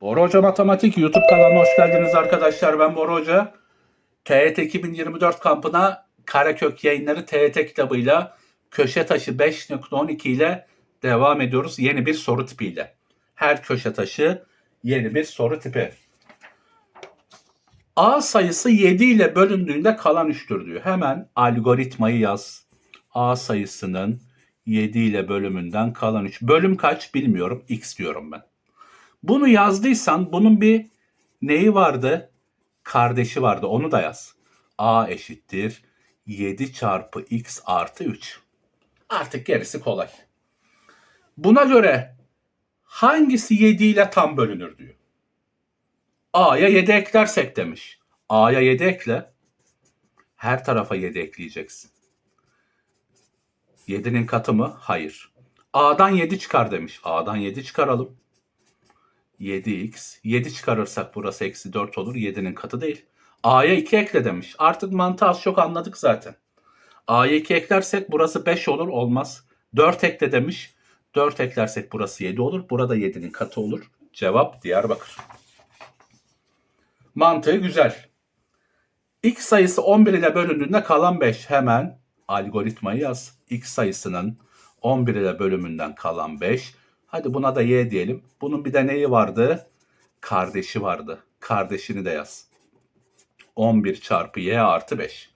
Bora Hoca Matematik YouTube kanalına hoş geldiniz arkadaşlar. Ben Bora Hoca. TYT 2024 kampına Karakök yayınları TYT kitabıyla köşe taşı 5.12 ile devam ediyoruz. Yeni bir soru tipiyle. Her köşe taşı yeni bir soru tipi. A sayısı 7 ile bölündüğünde kalan 3'tür diyor. Hemen algoritmayı yaz. A sayısının 7 ile bölümünden kalan 3. Bölüm kaç bilmiyorum. X diyorum ben. Bunu yazdıysan bunun bir neyi vardı? Kardeşi vardı. Onu da yaz. A eşittir 7 çarpı x artı 3. Artık gerisi kolay. Buna göre hangisi 7 ile tam bölünür diyor. A'ya 7 eklersek demiş. A'ya 7 ekle. Her tarafa 7 ekleyeceksin. 7'nin katı mı? Hayır. A'dan 7 çıkar demiş. A'dan 7 çıkaralım. 7x. 7 çıkarırsak burası eksi 4 olur. 7'nin katı değil. A'ya 2 ekle demiş. Artık mantığı az çok anladık zaten. A'ya 2 eklersek burası 5 olur. Olmaz. 4 ekle demiş. 4 eklersek burası 7 olur. Burada 7'nin katı olur. Cevap Diyarbakır. Mantığı güzel. X sayısı 11 ile bölündüğünde kalan 5. Hemen algoritmayı yaz. X sayısının 11 ile bölümünden kalan 5. Hadi buna da y diyelim. Bunun bir de neyi vardı? Kardeşi vardı. Kardeşini de yaz. 11 çarpı y artı 5.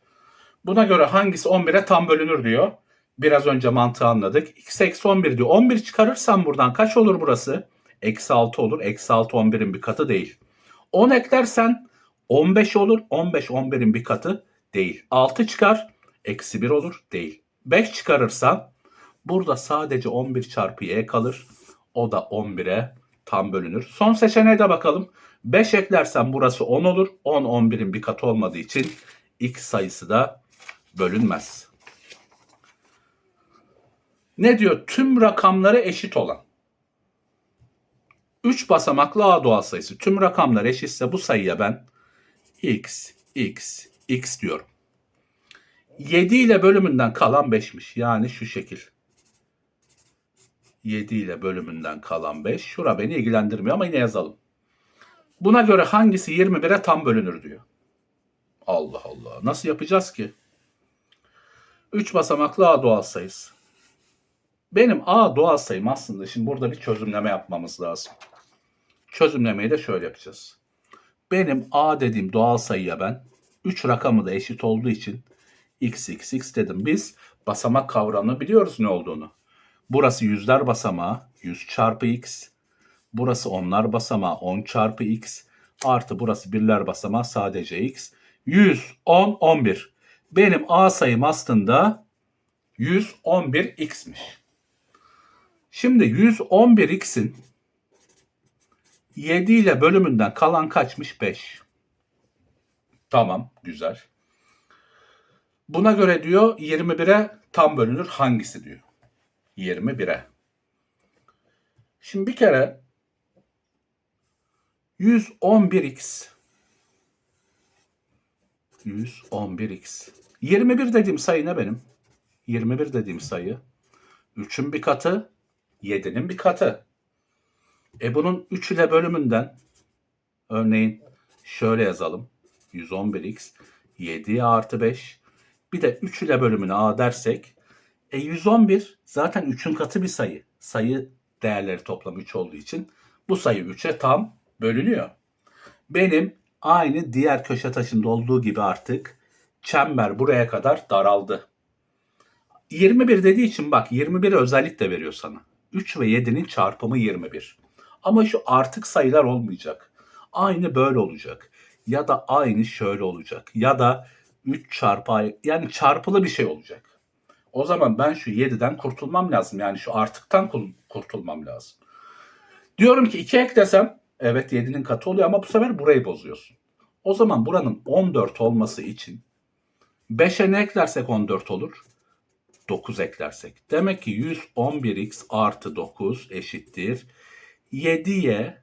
Buna göre hangisi 11'e tam bölünür diyor. Biraz önce mantığı anladık. x eksi 11 diyor. 11 çıkarırsam buradan kaç olur burası? Eksi 6 olur. Eksi 6 11'in bir katı değil. 10 eklersen 15 olur. 15 11'in bir katı değil. 6 çıkar. Eksi 1 olur. Değil. 5 çıkarırsam burada sadece 11 çarpı y kalır. O da 11'e tam bölünür. Son seçeneğe de bakalım. 5 eklersem burası 10 olur. 10 11'in bir katı olmadığı için x sayısı da bölünmez. Ne diyor? Tüm rakamları eşit olan. 3 basamaklı A doğal sayısı. Tüm rakamlar eşitse bu sayıya ben x, x, x diyorum. 7 ile bölümünden kalan 5'miş. Yani şu şekil. 7 ile bölümünden kalan 5. Şura beni ilgilendirmiyor ama yine yazalım. Buna göre hangisi 21'e tam bölünür diyor. Allah Allah. Nasıl yapacağız ki? 3 basamaklı A doğal sayısı. Benim A doğal sayım aslında şimdi burada bir çözümleme yapmamız lazım. Çözümlemeyi de şöyle yapacağız. Benim A dediğim doğal sayıya ben 3 rakamı da eşit olduğu için x x x dedim. Biz basamak kavramını biliyoruz ne olduğunu. Burası yüzler basamağı 100 çarpı x. Burası onlar basamağı 10 çarpı x. Artı burası birler basamağı sadece x. 100, 10, 11. Benim A sayım aslında 111x'miş. Şimdi 111x'in 7 ile bölümünden kalan kaçmış? 5. Tamam, güzel. Buna göre diyor 21'e tam bölünür hangisi diyor. 21'e. Şimdi bir kere 111x 111x 21 dediğim sayı ne benim? 21 dediğim sayı 3'ün bir katı 7'nin bir katı. E bunun 3 ile bölümünden örneğin şöyle yazalım. 111x 7 artı 5 bir de 3 ile bölümünü a dersek e 111 zaten 3'ün katı bir sayı. Sayı değerleri toplamı 3 olduğu için bu sayı 3'e tam bölünüyor. Benim aynı diğer köşe taşında olduğu gibi artık çember buraya kadar daraldı. 21 dediği için bak 21 özellik de veriyor sana. 3 ve 7'nin çarpımı 21. Ama şu artık sayılar olmayacak. Aynı böyle olacak. Ya da aynı şöyle olacak. Ya da 3 çarpı yani çarpılı bir şey olacak. O zaman ben şu 7'den kurtulmam lazım. Yani şu artıktan kurtulmam lazım. Diyorum ki 2 eklesem evet 7'nin katı oluyor ama bu sefer burayı bozuyorsun. O zaman buranın 14 olması için 5'e ne eklersek 14 olur? 9 eklersek. Demek ki 111x artı 9 eşittir. 7y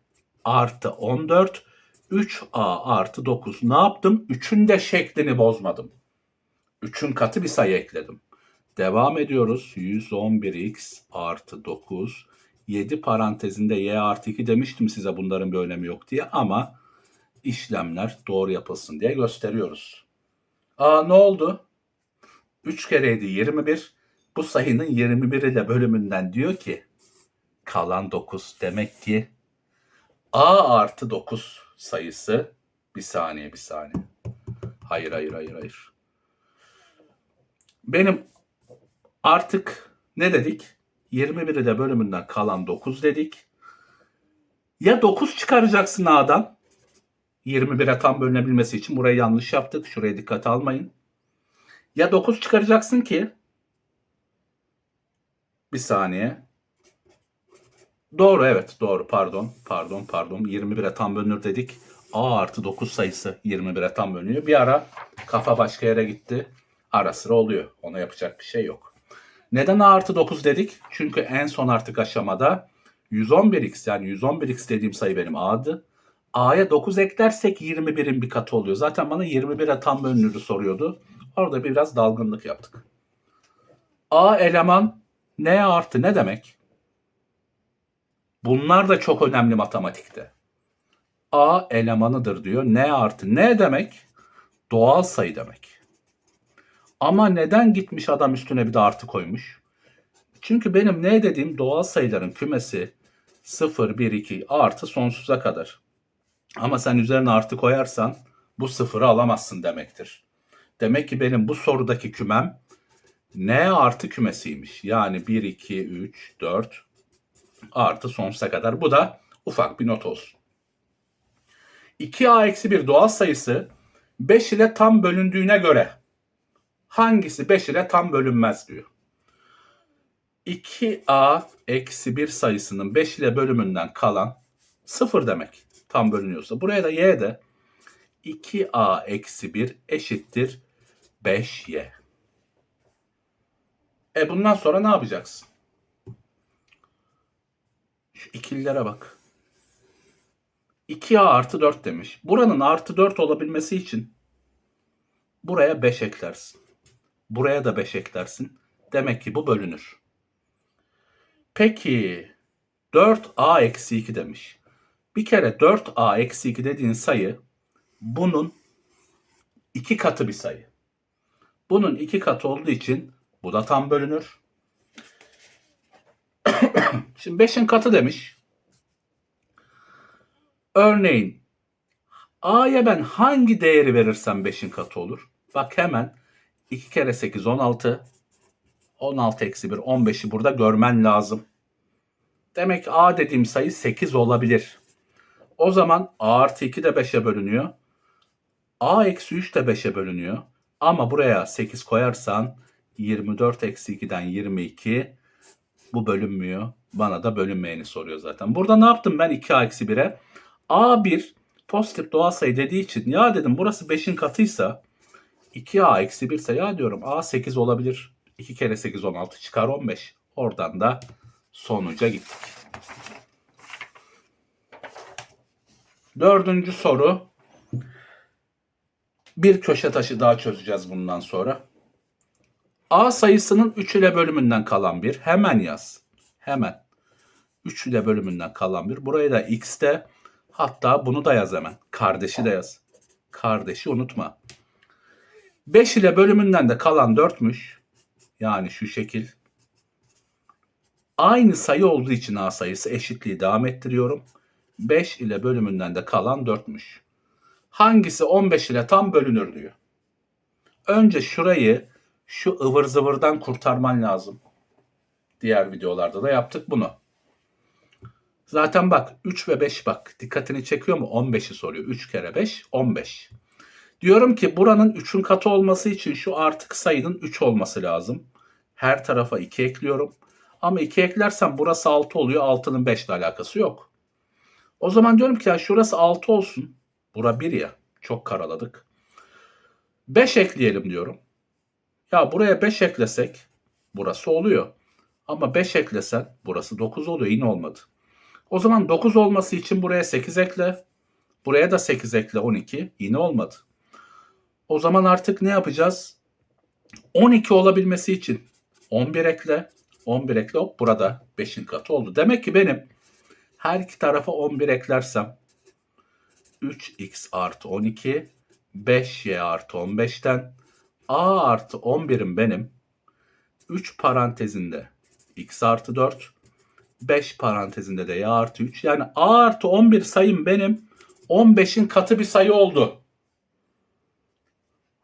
artı 14 3a artı 9. Ne yaptım? 3'ün de şeklini bozmadım. 3'ün katı bir sayı ekledim. Devam ediyoruz. 111x artı 9 7 parantezinde y artı 2 demiştim size bunların bir önemi yok diye ama işlemler doğru yapılsın diye gösteriyoruz. Aa ne oldu? 3 kere 7 21. Bu sayının 21 ile bölümünden diyor ki kalan 9 demek ki a artı 9 sayısı bir saniye bir saniye. Hayır hayır hayır hayır. Benim artık ne dedik? 21 ile bölümünden kalan 9 dedik. Ya 9 çıkaracaksın A'dan. 21'e tam bölünebilmesi için burayı yanlış yaptık. Şuraya dikkat almayın. Ya 9 çıkaracaksın ki bir saniye. Doğru evet doğru pardon pardon pardon 21'e tam bölünür dedik. A artı 9 sayısı 21'e tam bölünüyor. Bir ara kafa başka yere gitti. Ara sıra oluyor. Ona yapacak bir şey yok. Neden artı 9 dedik? Çünkü en son artık aşamada 111x yani 111x dediğim sayı benim A'dı. A'ya 9 eklersek 21'in bir katı oluyor. Zaten bana 21'e tam bölünürü soruyordu. Orada biraz dalgınlık yaptık. A eleman N artı ne demek? Bunlar da çok önemli matematikte. A elemanıdır diyor. N artı ne demek? Doğal sayı demek. Ama neden gitmiş adam üstüne bir de artı koymuş? Çünkü benim ne dediğim doğal sayıların kümesi 0, 1, 2 artı sonsuza kadar. Ama sen üzerine artı koyarsan bu sıfırı alamazsın demektir. Demek ki benim bu sorudaki kümem n artı kümesiymiş. Yani 1, 2, 3, 4 artı sonsuza kadar. Bu da ufak bir not olsun. 2a eksi 1 doğal sayısı 5 ile tam bölündüğüne göre hangisi 5 ile tam bölünmez diyor. 2a eksi 1 sayısının 5 ile bölümünden kalan 0 demek tam bölünüyorsa. Buraya da y de 2a eksi 1 eşittir 5y. E bundan sonra ne yapacaksın? Şu ikililere bak. 2a artı 4 demiş. Buranın artı 4 olabilmesi için buraya 5 eklersin. Buraya da 5 eklersin. Demek ki bu bölünür. Peki 4a eksi 2 demiş. Bir kere 4a eksi 2 dediğin sayı bunun iki katı bir sayı. Bunun iki katı olduğu için bu da tam bölünür. Şimdi 5'in katı demiş. Örneğin A'ya ben hangi değeri verirsem 5'in katı olur? Bak hemen 2 kere 8 16. 16 eksi 1 15'i burada görmen lazım. Demek A dediğim sayı 8 olabilir. O zaman A artı 2 de 5'e bölünüyor. A eksi 3 de 5'e bölünüyor. Ama buraya 8 koyarsan 24 eksi 2'den 22 bu bölünmüyor. Bana da bölünmeyeni soruyor zaten. Burada ne yaptım ben 2A eksi 1'e? A1 pozitif doğal sayı dediği için ya dedim burası 5'in katıysa 2A eksi 1 ise ya diyorum A 8 olabilir. 2 kere 8 16 çıkar 15. Oradan da sonuca gittik. Dördüncü soru. Bir köşe taşı daha çözeceğiz bundan sonra. A sayısının 3 ile bölümünden kalan bir. Hemen yaz. Hemen. 3 ile bölümünden kalan bir. Buraya da x'te hatta bunu da yaz hemen. Kardeşi de yaz. Kardeşi unutma. 5 ile bölümünden de kalan 4'müş. Yani şu şekil. Aynı sayı olduğu için A sayısı eşitliği devam ettiriyorum. 5 ile bölümünden de kalan 4'müş. Hangisi 15 ile tam bölünür diyor. Önce şurayı şu ıvır zıvırdan kurtarman lazım. Diğer videolarda da yaptık bunu. Zaten bak 3 ve 5 bak dikkatini çekiyor mu? 15'i soruyor. 3 kere 5 15. Diyorum ki buranın 3'ün katı olması için şu artık sayının 3 olması lazım. Her tarafa 2 ekliyorum. Ama 2 eklersem burası 6 oluyor. 6'nın 5 ile alakası yok. O zaman diyorum ki ya şurası 6 olsun. Bura 1 ya. Çok karaladık. 5 ekleyelim diyorum. Ya buraya 5 eklesek burası oluyor. Ama 5 eklesen burası 9 oluyor. Yine olmadı. O zaman 9 olması için buraya 8 ekle. Buraya da 8 ekle 12. Yine olmadı. O zaman artık ne yapacağız? 12 olabilmesi için 11 ekle. 11 ekle hop burada 5'in katı oldu. Demek ki benim her iki tarafa 11 eklersem 3x artı 12 5y artı 15'ten a artı 11'im benim 3 parantezinde x artı 4 5 parantezinde de y artı 3 yani a artı 11 sayım benim 15'in katı bir sayı oldu.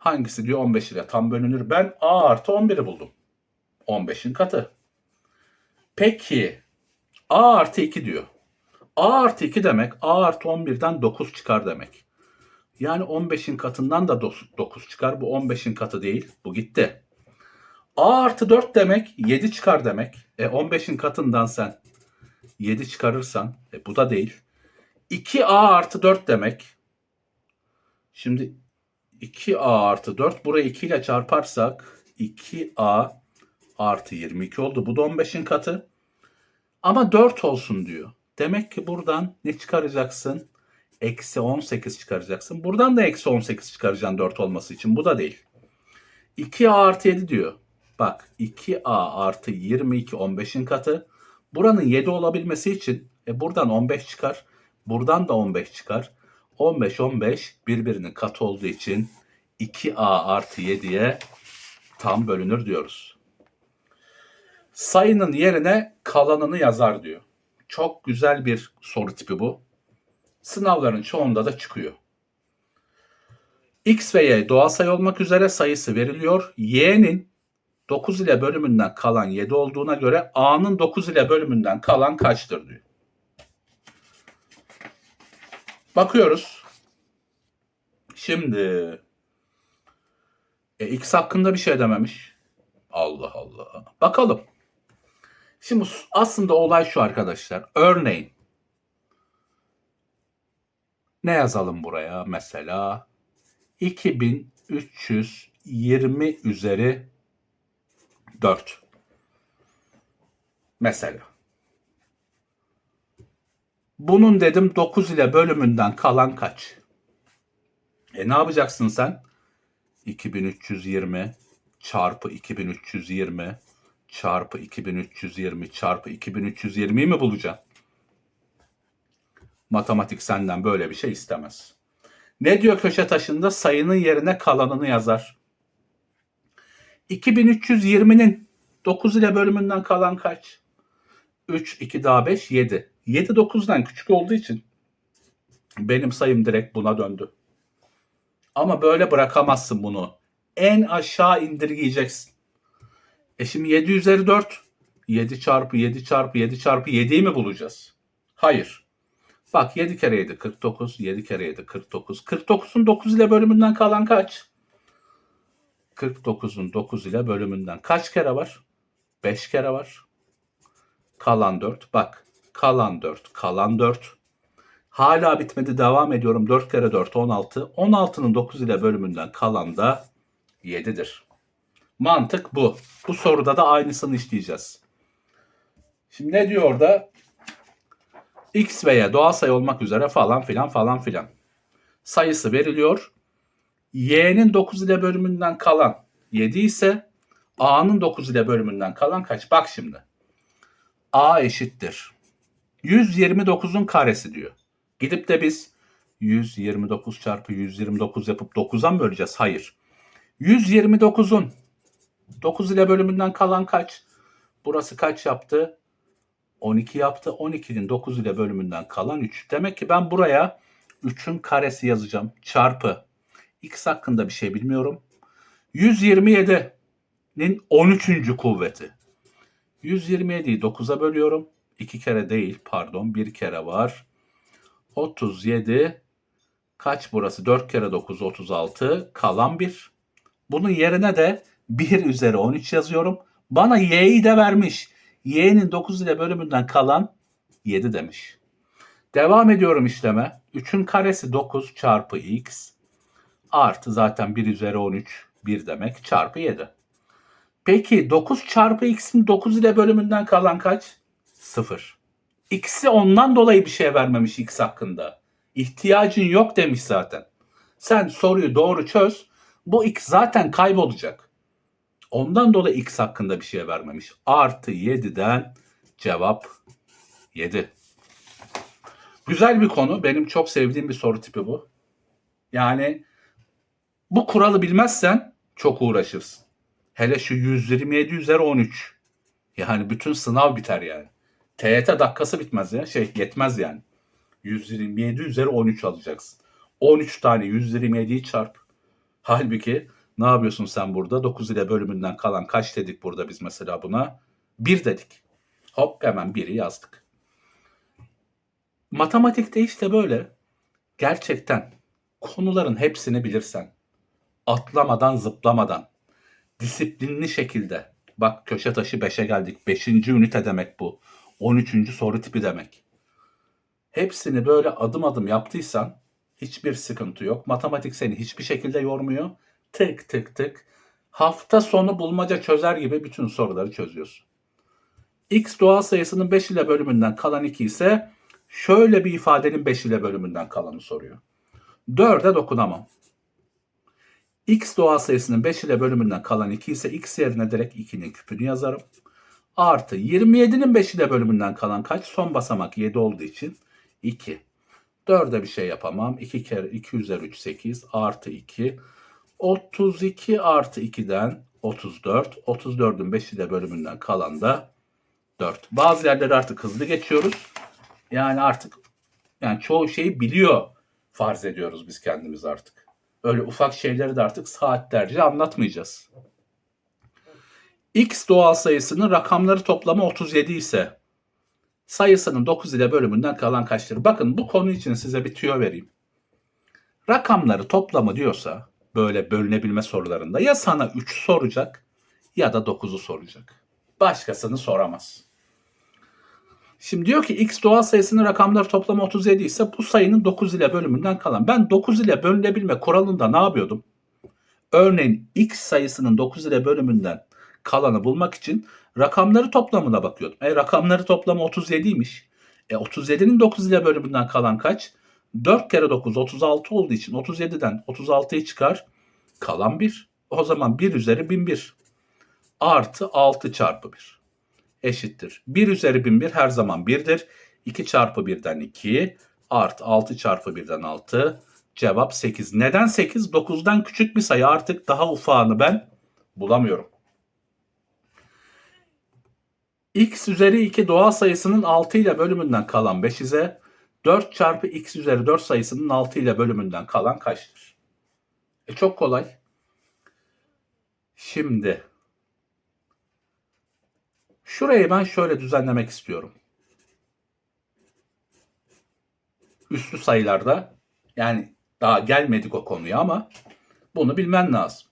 Hangisi diyor 15 ile tam bölünür. Ben a artı 11'i buldum. 15'in katı. Peki a artı 2 diyor. a artı 2 demek a artı 11'den 9 çıkar demek. Yani 15'in katından da 9 çıkar. Bu 15'in katı değil. Bu gitti. a artı 4 demek 7 çıkar demek. E 15'in katından sen 7 çıkarırsan e bu da değil. 2a artı 4 demek. Şimdi 2a artı 4 burayı 2 ile çarparsak 2a artı 22 oldu. Bu da 15'in katı. Ama 4 olsun diyor. Demek ki buradan ne çıkaracaksın? Eksi 18 çıkaracaksın. Buradan da eksi 18 çıkaracaksın 4 olması için. Bu da değil. 2a artı 7 diyor. Bak 2a artı 22 15'in katı. Buranın 7 olabilmesi için e buradan 15 çıkar. Buradan da 15 çıkar. 15 15 birbirinin katı olduğu için 2a artı 7'ye tam bölünür diyoruz. Sayının yerine kalanını yazar diyor. Çok güzel bir soru tipi bu. Sınavların çoğunda da çıkıyor. X ve Y doğal sayı olmak üzere sayısı veriliyor. Y'nin 9 ile bölümünden kalan 7 olduğuna göre A'nın 9 ile bölümünden kalan kaçtır diyor. Bakıyoruz. Şimdi e, X hakkında bir şey dememiş. Allah Allah. Bakalım. Şimdi aslında olay şu arkadaşlar. Örneğin ne yazalım buraya mesela? 2320 üzeri 4. Mesela. Bunun dedim 9 ile bölümünden kalan kaç? E ne yapacaksın sen? 2320 çarpı 2320 çarpı 2320 çarpı 2320'yi mi bulacaksın? Matematik senden böyle bir şey istemez. Ne diyor köşe taşında? Sayının yerine kalanını yazar. 2320'nin 9 ile bölümünden kalan kaç? 3, 2 daha 5, 7. 7 9'dan küçük olduğu için benim sayım direkt buna döndü. Ama böyle bırakamazsın bunu. En aşağı indirgeyeceksin. E şimdi 7 üzeri 4. 7 çarpı 7 çarpı 7 çarpı 7'yi mi bulacağız? Hayır. Bak 7 kere 7 49. 7 kere 7 49. 49'un 9 ile bölümünden kalan kaç? 49'un 9 ile bölümünden kaç kere var? 5 kere var. Kalan 4. Bak kalan 4. Kalan 4. Hala bitmedi devam ediyorum. 4 kere 4 16. 16'nın 9 ile bölümünden kalan da 7'dir. Mantık bu. Bu soruda da aynısını işleyeceğiz. Şimdi ne diyor orada? X ve Y doğal sayı olmak üzere falan filan falan filan. Sayısı veriliyor. Y'nin 9 ile bölümünden kalan 7 ise A'nın 9 ile bölümünden kalan kaç? Bak şimdi. A eşittir. 129'un karesi diyor. Gidip de biz 129 çarpı 129 yapıp 9'a mı böleceğiz? Hayır. 129'un 9 ile bölümünden kalan kaç? Burası kaç yaptı? 12 yaptı. 12'nin 9 ile bölümünden kalan 3. Demek ki ben buraya 3'ün karesi yazacağım. Çarpı. X hakkında bir şey bilmiyorum. 127'nin 13. kuvveti. 127'yi 9'a bölüyorum. 2 kere değil pardon 1 kere var. 37 kaç burası? 4 kere 9 36 kalan 1. Bunun yerine de 1 üzeri 13 yazıyorum. Bana y'yi de vermiş. y'nin 9 ile bölümünden kalan 7 demiş. Devam ediyorum işleme. 3'ün karesi 9 çarpı x artı zaten 1 üzeri 13 1 demek çarpı 7. Peki 9 çarpı x'in 9 ile bölümünden kalan kaç? 0. X'i ondan dolayı bir şey vermemiş x hakkında. İhtiyacın yok demiş zaten. Sen soruyu doğru çöz. Bu x zaten kaybolacak. Ondan dolayı x hakkında bir şey vermemiş. Artı 7'den cevap 7. Güzel bir konu. Benim çok sevdiğim bir soru tipi bu. Yani bu kuralı bilmezsen çok uğraşırsın. Hele şu 127 üzeri 13. Yani bütün sınav biter yani. TYT dakikası bitmez ya. Şey yetmez yani. 127 üzeri 13 alacaksın. 13 tane 127'yi çarp. Halbuki ne yapıyorsun sen burada? 9 ile bölümünden kalan kaç dedik burada biz mesela buna? 1 dedik. Hop hemen 1'i yazdık. Matematikte işte böyle gerçekten konuların hepsini bilirsen, atlamadan zıplamadan, disiplinli şekilde, bak köşe taşı 5'e geldik, 5. ünite demek bu, 13. soru tipi demek. Hepsini böyle adım adım yaptıysan hiçbir sıkıntı yok. Matematik seni hiçbir şekilde yormuyor. Tık tık tık. Hafta sonu bulmaca çözer gibi bütün soruları çözüyorsun. X doğal sayısının 5 ile bölümünden kalan 2 ise şöyle bir ifadenin 5 ile bölümünden kalanı soruyor. 4'e dokunamam. X doğal sayısının 5 ile bölümünden kalan 2 ise x yerine direkt 2'nin küpünü yazarım. Artı 27'nin 5 ile bölümünden kalan kaç? Son basamak 7 olduğu için 2. 4'e bir şey yapamam. 2 kere 2 üzeri 3 8 artı 2. 32 artı 2'den 34. 34'ün 5 ile bölümünden kalan da 4. Bazı yerleri artık hızlı geçiyoruz. Yani artık yani çoğu şeyi biliyor farz ediyoruz biz kendimiz artık. Öyle ufak şeyleri de artık saatlerce anlatmayacağız. X doğal sayısının rakamları toplamı 37 ise sayısının 9 ile bölümünden kalan kaçtır? Bakın bu konu için size bir tüyo vereyim. Rakamları toplamı diyorsa böyle bölünebilme sorularında ya sana 3 soracak ya da 9'u soracak. Başkasını soramaz. Şimdi diyor ki x doğal sayısının rakamları toplamı 37 ise bu sayının 9 ile bölümünden kalan. Ben 9 ile bölünebilme kuralında ne yapıyordum? Örneğin x sayısının 9 ile bölümünden kalanı bulmak için rakamları toplamına bakıyordum. E rakamları toplamı 37'ymiş. E 37'nin 9 ile bölümünden kalan kaç? 4 kere 9 36 olduğu için 37'den 36'yı çıkar. Kalan 1. O zaman 1 üzeri 1001 artı 6 çarpı 1 eşittir. 1 üzeri 1001 her zaman 1'dir. 2 çarpı 1'den 2 artı 6 çarpı 1'den 6 cevap 8. Neden 8? 9'dan küçük bir sayı artık daha ufağını ben bulamıyorum. X üzeri 2 doğal sayısının 6 ile bölümünden kalan 5 ise 4 çarpı x üzeri 4 sayısının 6 ile bölümünden kalan kaçtır? E çok kolay. Şimdi şurayı ben şöyle düzenlemek istiyorum. Üslü sayılarda yani daha gelmedik o konuya ama bunu bilmen lazım.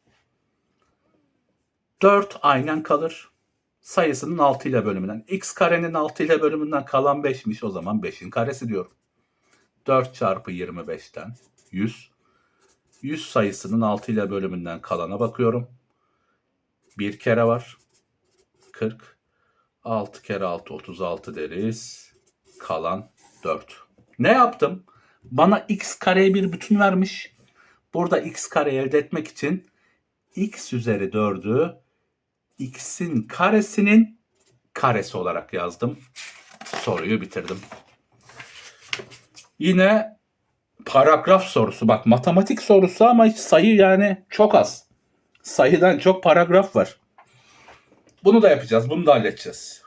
4 aynen kalır. Sayısının 6 ile bölümünden. X karenin 6 ile bölümünden kalan 5'miş. O zaman 5'in karesi diyorum. 4 çarpı 25'ten 100. 100 sayısının 6 ile bölümünden kalana bakıyorum. Bir kere var. 40. 6 kere 6 36 deriz. Kalan 4. Ne yaptım? Bana x kareye bir bütün vermiş. Burada x kare elde etmek için x üzeri 4'ü x'in karesinin karesi olarak yazdım. Soruyu bitirdim. Yine paragraf sorusu. Bak matematik sorusu ama sayı yani çok az. Sayıdan çok paragraf var. Bunu da yapacağız. Bunu da halledeceğiz.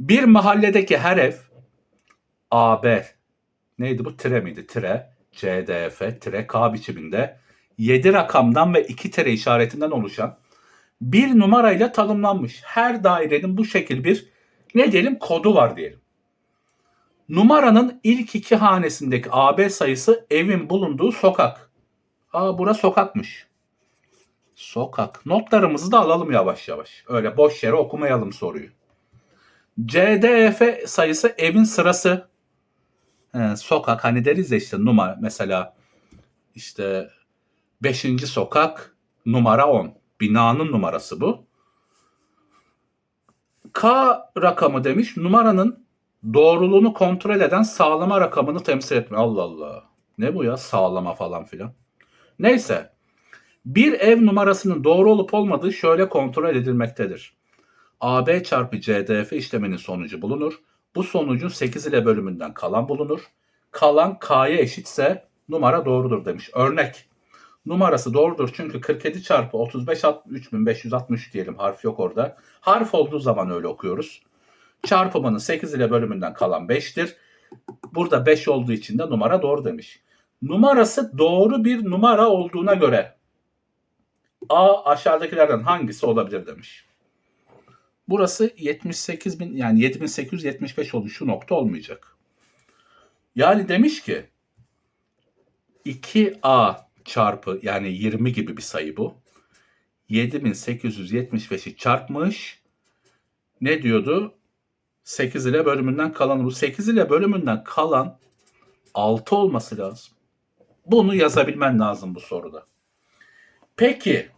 Bir mahalledeki her ev AB neydi bu? Tire miydi? Tire CDF tire K biçiminde 7 rakamdan ve 2 tire işaretinden oluşan bir numarayla tanımlanmış. Her dairenin bu şekil bir ne diyelim kodu var diyelim. Numaranın ilk iki hanesindeki AB sayısı evin bulunduğu sokak. Aa bura sokakmış. Sokak. Notlarımızı da alalım yavaş yavaş. Öyle boş yere okumayalım soruyu. CDF sayısı evin sırası. He, sokak hani deriz ya işte numara mesela işte 5. sokak numara 10. Binanın numarası bu. K rakamı demiş numaranın doğruluğunu kontrol eden sağlama rakamını temsil etme. Allah Allah. Ne bu ya sağlama falan filan. Neyse. Bir ev numarasının doğru olup olmadığı şöyle kontrol edilmektedir. AB çarpı CDF işleminin sonucu bulunur. Bu sonucun 8 ile bölümünden kalan bulunur. Kalan K'ya eşitse numara doğrudur demiş. Örnek. Numarası doğrudur çünkü 47 çarpı 35 3560 diyelim harf yok orada. Harf olduğu zaman öyle okuyoruz. Çarpımının 8 ile bölümünden kalan 5'tir. Burada 5 olduğu için de numara doğru demiş. Numarası doğru bir numara olduğuna göre A aşağıdakilerden hangisi olabilir demiş. Burası 78 bin yani 7875 oldu. Şu nokta olmayacak. Yani demiş ki 2A çarpı yani 20 gibi bir sayı bu. 7875'i çarpmış. Ne diyordu? 8 ile bölümünden kalan bu 8 ile bölümünden kalan 6 olması lazım. Bunu yazabilmen lazım bu soruda. Peki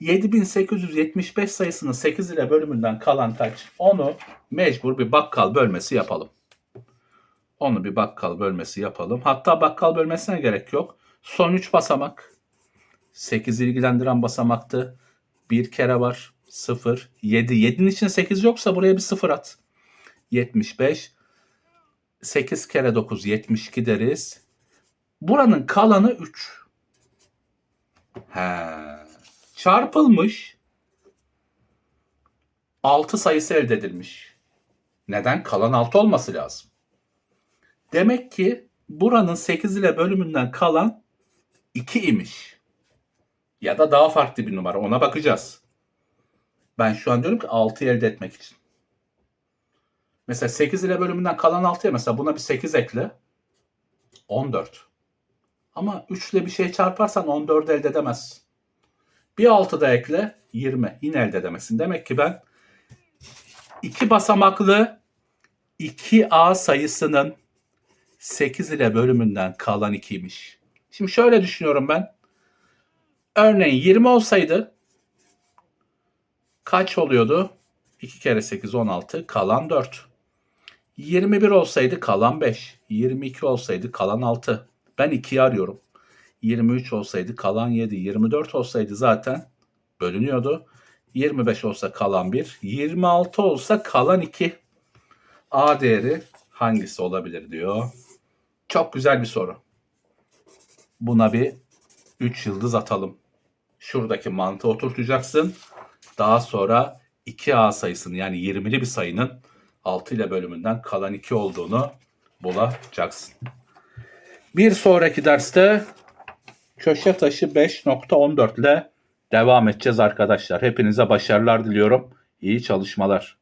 7875 sayısının 8 ile bölümünden kalan kaç? Onu mecbur bir bakkal bölmesi yapalım. Onu bir bakkal bölmesi yapalım. Hatta bakkal bölmesine gerek yok. Son 3 basamak. 8 ilgilendiren basamaktı. Bir kere var. 0, 7. 7'nin için 8 yoksa buraya bir 0 at. 75. 8 kere 9 72 deriz. Buranın kalanı 3. He. Çarpılmış. 6 sayısı elde edilmiş. Neden? Kalan 6 olması lazım. Demek ki buranın 8 ile bölümünden kalan 2 imiş. Ya da daha farklı bir numara. Ona bakacağız. Ben şu an diyorum ki 6'yı elde etmek için. Mesela 8 ile bölümünden kalan 6'ya mesela buna bir 8 ekle. 14. Ama 3 ile bir şey çarparsan 14 elde edemezsin. Bir 6 da ekle 20. Yine elde edemezsin. Demek ki ben iki basamaklı 2A sayısının 8 ile bölümünden kalan 2'ymiş. Şimdi şöyle düşünüyorum ben. Örneğin 20 olsaydı kaç oluyordu? 2 kere 8 16 kalan 4. 21 olsaydı kalan 5. 22 olsaydı kalan 6. Ben 2'yi arıyorum. 23 olsaydı kalan 7. 24 olsaydı zaten bölünüyordu. 25 olsa kalan 1. 26 olsa kalan 2. A değeri hangisi olabilir diyor. Çok güzel bir soru. Buna bir 3 yıldız atalım. Şuradaki mantığı oturtacaksın. Daha sonra 2A sayısının yani 20'li bir sayının 6 ile bölümünden kalan 2 olduğunu bulacaksın. Bir sonraki derste köşe taşı 5.14 ile devam edeceğiz arkadaşlar. Hepinize başarılar diliyorum. İyi çalışmalar.